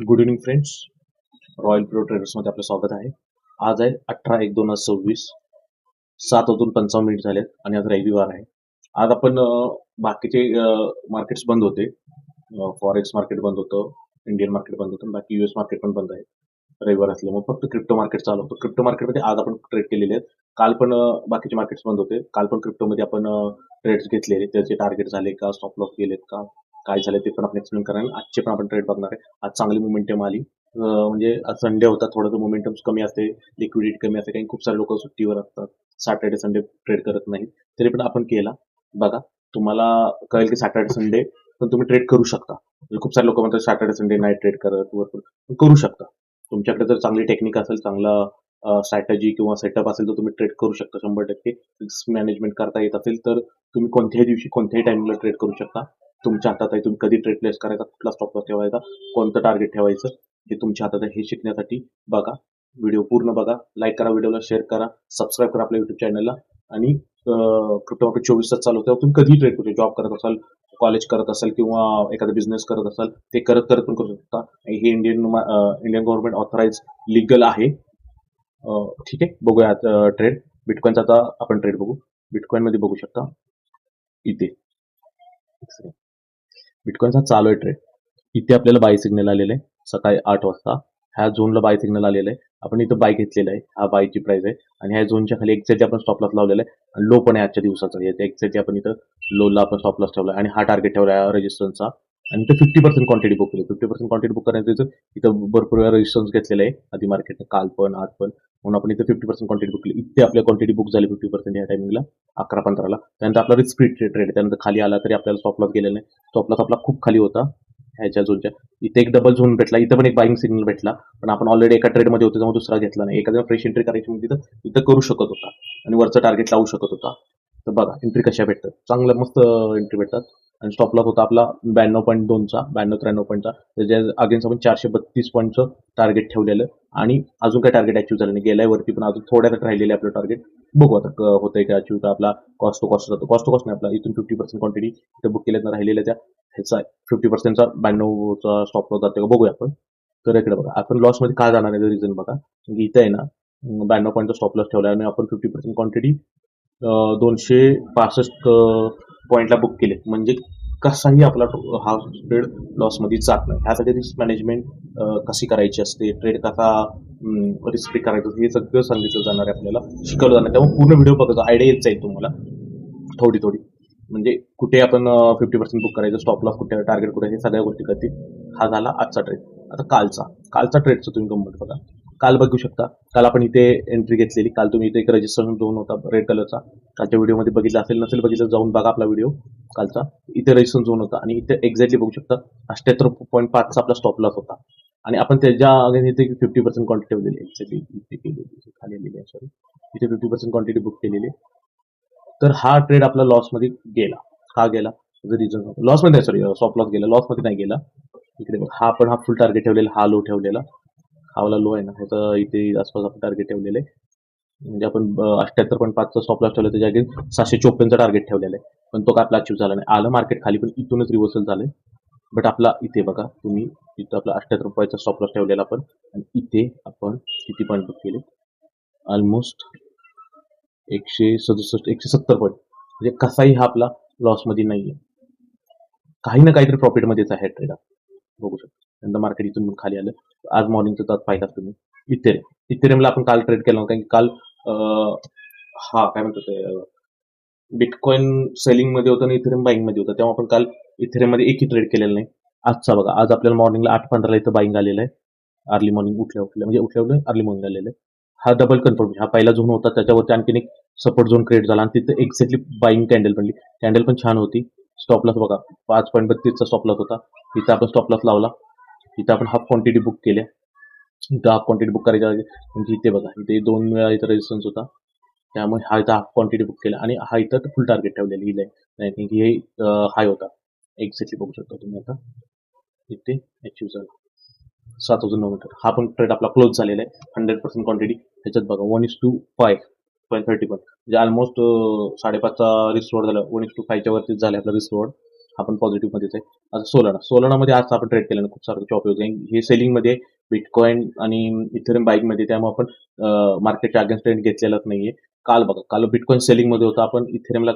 Good evening friends royal pro ट्रेडर्समध्ये आपलं स्वागत आहे. आज आहे अठरा एक दोन हजार सव्वीस. सात वाजून पंचावन्न मिनिट झालेत आणि आज रविवार आहे. आज आपण बाकीचे मार्केट्स बंद होते. फॉरेक्स मार्केट बंद होतं इंडियन मार्केट बंद होतं बाकी युएस मार्केट पण बंद आहे रविवार असल्यामुळे फक्त क्रिप्टो मार्केट चालू होतं. क्रिप्टो मार्केटमध्ये आज आपण ट्रेड केलेले आहेत. काल पण बाकीचे मार्केट्स बंद होते. काल पण क्रिप्टोमध्ये आपण ट्रेड्स घेतलेले त्याचे टार्गेट झाले का स्टॉप लॉस गेलेत का? काय झालं ते पण आपण एक्सप्लेन करणार आजचे पण आपण ट्रेड बघणार आहे. आज चांगली मोमेंटम आली. म्हणजे आज संडे होता थोडंसं मोमेंटम कमी असते लिक्विडिटी कमी असते. काही खूप सारे लोक सुट्टीवर असतात. सॅटर्डे संडे ट्रेड करत नाहीत. तरी पण आपण केला. बघा तुम्हाला कळेल की सॅटर्डे संडे पण तुम्ही ट्रेड करू शकता. म्हणजे खूप सारे लोक म्हणतात सॅटर्डे संडे नाही ट्रेड करत वर करू शकता. तुमच्याकडे जर चांगली टेक्निक असेल चांगला स्ट्रॅटजी किंवा सेटअप असेल तर तुम्ही ट्रेड करू शकता. शंभर टक्के. रिस्क मॅनेजमेंट करता येत असेल तर तुम्ही कोणत्याही दिवशी कोणत्याही टाइमला ट्रेड करू शकता. तुमच्या हातात आहे तुम्ही कधी ट्रेड प्लेस करायचा कुठला स्टॉप लॉस ठेवायचा कोणतं टार्गेट ठेवायचं हे तुमच्या हातात आहे हे शिकण्यासाठी बघा. व्हिडिओ पूर्ण बघा. लाईक करा व्हिडिओला शेअर करा. सबस्क्राईब करा आपल्या युट्यूब चॅनलला आणि क्रिप्टो मार्केट चोवीस तास चालू होतं तुम्ही कधी ट्रेड करू जॉब करत असाल कॉलेज करत असाल किंवा एखादा बिझनेस करत असाल ते करत करत पण करू शकता. हे Indian Indian government authorise legal आहे. ठीक आहे. बघूया ट्रेड बिटकॉईनचा आता आपण ट्रेड बघू. बिटकॉईन मध्ये बघू शकता. इथे. बिटकॉईनचा चालू आहे ट्रेड इथे आपल्याला बाय सिग्नल आलेलं आहे. सकाळी आठ वाजता. ह्या झोनला बाय सिग्नल आलेलं आहे. आपण इथं बाय घेतलेला आहे. हा बायची प्राइस आहे. आणि ह्या झोनच्या खाली एक्झॅक्टली आपण स्टॉप लॉस लावलेला आहे. आणि लो पण आहे आजच्या दिवसाचा. एक्झॅक्टली आपण इथं लोला आपण स्टॉप लॉस ठेवला आणि हा टार्गेट ठेवला आहे रेजिस्टन्सचा आणि ते फिफ्टी पर्सेंट क्वांटिटी बुक केली. फिफ्टी पर्सेंट क्वांटिटी बुक करण्याचं इथं भरपूर वेळा रेजिस्टन्स घेतलेलं आहे. आधी मार्केट काल पण आज पण. म्हणून आपण इथे फिफ्टी पर्सेंट क्वांटिटी बुक केली. इथे आपल्या क्वांटिटी बुक झाली फिफ्टी पर्सेंट या टायमिंगला अकरा पंधराला. त्यानंतर आपला रिस्क ट्रेड आहे त्यानंतर खाली आला तरी आपल्याला स्टॉप गेलेला नाही. स्टॉप आपला खूप खाली होता. ह्याच्या झोनच्या इथे एक डबल झोन भेटला. इथं पण एक बाईंग सिग्नल भेटला. पण आपण ऑलरेडी एका ट्रेडमध्ये होतो त्यामुळे दुसरा घेतला नाही. एखाद्या फ्रेश एंट्री करायची म्हणजे तिथं इथं करू शकत होता. आणि वरचं टार्गेट लावू शकत होता. तर बघा एंट्री कशा भेटतात? चांगलं मस्त एंट्री भेटतात. आणि स्टॉप लॉस होता आपला ब्याण्णव पॉईंट दोनचा ब्याण्णव त्र्याण्णव पॉईंटचा त्याच्या अगेन्स्ट आपण चारशे बत्तीस पॉईंटचं टार्गेट ठेवलेलं आणि अजून काय टार्गेट अचीव्ह झालं नाही. गेल्या वरती पण अजून थोड्यात राहिलेले आपलं टार्गेट बघू आता होतंय का अचीव का आपला कॉस्ट टू कॉस्ट जातो कॉस्ट टू कॉस्ट नाही आपला इथून फिफ्टी पर्सेंट क्वांटिटी इथं बुक केल्या राहिलेल्या त्या ह्याचा फिफ्टी पर्सेंटचा ब्याण्णवचा स्टॉप लॉस जातो का बघूया आपण. तर इकडे बघा आपण लॉसमध्ये का जाणार आहे रिझन बघा. म्हणजे इथं आहे ना ब्याण्णव पॉईंटचा स्टॉप लॉस ठेवला आणि आपण फिफ्टी पर्सेंट क्वांटिटी दोनशे पासष्ट पॉईंटला बुक केले म्हणजे कसाही आपला हा ट्रेड लॉसमध्ये जात नाही. ह्यासाठी रिस्क मॅनेजमेंट कशी करायची असते? ट्रेड कसा रिस्क करायचं हे सगळं सांगितलं जाणार आहे आपल्याला. शिकवलं जाणार. त्यामुळे पूर्ण व्हिडिओ बघायचा आयडिया येत जाईल तुम्हाला. थोडी थोडी. म्हणजे कुठे आपण फिफ्टी पर्सेंट बुक करायचं स्टॉप लॉस कुठे टार्गेट कुठे हे सगळ्या गोष्टी करतील. हा झाला आजचा ट्रेड आता कालचा. कालचा ट्रेडचं तुम्ही गंमत बघा. काल बघू शकता. काल आपण इथे एंट्री घेतलेली. काल तुम्ही इथे एक रजिस्ट्रेशन झोन होता रेड कलरचा कालच्या व्हिडिओमध्ये बघितला असेल नसेल बघितलं जाऊन बघा आपला व्हिडिओ कालचा. इथे रजिस्ट्रेशन झोन होता. आणि इथे एक्झॅक्टली बघू शकता अष्ट्याहत्तर पॉईंट पाचचा आपला स्टॉप लॉस होता. आणि आपण त्याच्या इथे फिफ्टी पर्सेंट क्वांटिटी ठेवलेली एक्झॅक्टली इथे केलेली खाली आलेली आहे सॉरी इथे फिफ्टी पर्सेंट क्वांटिटी बुक केलेली तर हा ट्रेड आपला लॉसमध्ये गेला. हा गेला? रिझन लॉसमध्ये सॉरी स्टॉप लॉस गेला. लॉसमध्ये नाही गेला. इकडे बघ, हा पण हा फुल टार्गेट ठेवलेला हा लो ठेवलेला. खावाला लो आहे ना. हो ह्याचा इथे आसपास आपण टार्गेट ठेवलेलं आहे. म्हणजे आपण अठ्याहत्तर पॉईंट पाचचा स्टॉप लॉस ठेवला त्याच्या अगेन सहाशे चोपन्नचा टार्गेट ठेवलेला आहे. पण तो काय आपला अचीव झाला नाही. आलं मार्केट खाली पण इथूनच रिव्हर्सल झालंय. बट आपला इथे बघा तुम्ही इथं आपला अष्ट्याहत्तर रुपयाचा स्टॉप लॉस ठेवलेला आपण आणि इथे आपण किती पॉईंट बुक केले? ऑलमोस्ट एकशे सदुसष्ट एकशे सत्तर पॉईंट म्हणजे कसाही हा आपला लॉसमध्ये नाही आहे काही ना काहीतरी प्रॉफिटमध्येच आहे ट्रेड बघू शकतो. नंतर मार्केट इथून पण खाली आलं. आज मॉर्निंगचं तास पाहिला तुम्ही. इथेरियम इथेरियमला आपण काल ट्रेड केला कारण की काल हा काय म्हणतात ते बिटकॉइन सेलिंगमध्ये होतं आणि इथेरियम बाईंगमध्ये होतं. तेव्हा आपण काल इथेरियममध्ये एकही ट्रेड केलेला नाही. आजचा बघा आज आपल्याला मॉर्निंगला आठ पंधराला इथं बाईंग आलेलं आहे. अर्ली मॉर्निंग उठल्या उठल्या म्हणजे उठल्या उठल्या अर्ली मॉर्निंग आलेलं आहे. हा डबल कन्फर्मेशन हा पहिला झोन होता. त्याच्यावरती आणखीन एक सपोर्ट झोन क्रिएट झाला. आणि तिथं एक्झॅक्टली बाईंग कॅन्डल बनली कॅन्डल पण छान होती. स्टॉपलाच बघा. पाच पॉईंट बत्तीसचा स्टॉपलाच होता. तिथं आपण स्टॉपलाच लावला. इथं आपण हाफ क्वांटिटी बुक केल्या इथं हाफ क्वांटिटी बुक करायच्या म्हणजे इथे बघा इथे दोन वेळा इथं रेजिस्टन्स होता. त्यामुळे हा इथं हाफ क्वांटिटी बुक केला आणि हा इथं फुल टार्गेट ठेवलेली ही नाही थिंक हे हाय होता. एक्झॅक्टली बघू शकता तुम्ही आता. इथे अचीव झाला. सात हजार नऊ मीटर हा पण ट्रेड आपला क्लोज झालेला आहे. हंड्रेड पर्सेंट क्वांटिटी ह्याच्यात बघा one is two five point thirty पण म्हणजे ऑलमोस्ट साडेपाचचा रिस्टोअर झाला. वन इज टू फायच्या वरतीच झाला आपला रिस्टोअर आपण पॉझिटिव्ह मध्येच आहे आता सोलाना सोलानामध्ये आज आपण ट्रेड केल्यानं खूप सारं चॉप आहे. हे सेलिंगमध्ये बिटकॉईन आणि इथेरियम बाईकमध्ये त्यामुळे आपण मार्केटच्या अगेन्स्ट ट्रेंड घेतलेलाच नाहीये. काल बघा काल बिटकॉईन सेलिंगमध्ये होता. आपण इथेरियमला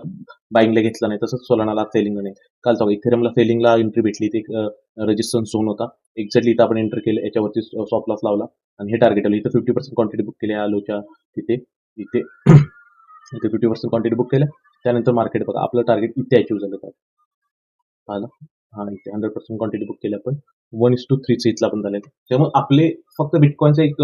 बाईंगला घेतला नाही. तसंच सोलानाला सेलिंग नाही. काल बघा इथेरियमला सेलिंगला एंट्री भेटली. ते रजिस्टन्स झोन होता. एक्झॅक्टली इथं आपण एंटर केलं. याच्यावरती स्टॉप लॉस लावला. आणि हे टार्गेट आलं. इथं फिफ्टी पर्सेंट क्वांटिटी बुक केली. आलोच्या तिथे. इथे. इथे फिफ्टी पर्सेंट क्वांटिटी बुक केलं. त्यानंतर मार्केट बघा. आपलं टार्गेट इथे अचीव्ह झालं. का हा इथे हंड्रेड पर्सेंट क्वांटिटी बुक केली आपण. वन इस टू थ्रीचं इथला पण झाले. त्यामुळे आपले फक्त बिटकॉईनचा एक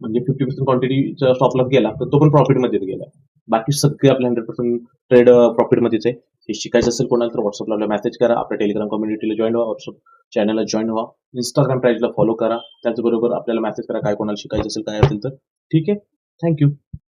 म्हणजे फिफ्टी पर्सेंट क्वांटिटीचा स्टॉप लॉस गेला तर तो पण प्रॉफिटमध्येच गेला. बाकी सगळे आपले हंड्रेड पर्सेंट ट्रेड प्रॉफिटमध्येच आहे. हे शिकायचं असेल कोणाला तर व्हॉट्सअपला मेसेज करा. आपल्या टेलिग्राम कम्युनिटीला जॉईन व्हा. व्हॉट्सअप चॅनलला जॉईन व्हा. इंस्टाग्राम पेजला फॉलो करा. त्याचबरोबर आपल्याला मेसेज करा काय कोणाला शिकायचं असेल काय असेल तर. ठीक आहे? थँक्यू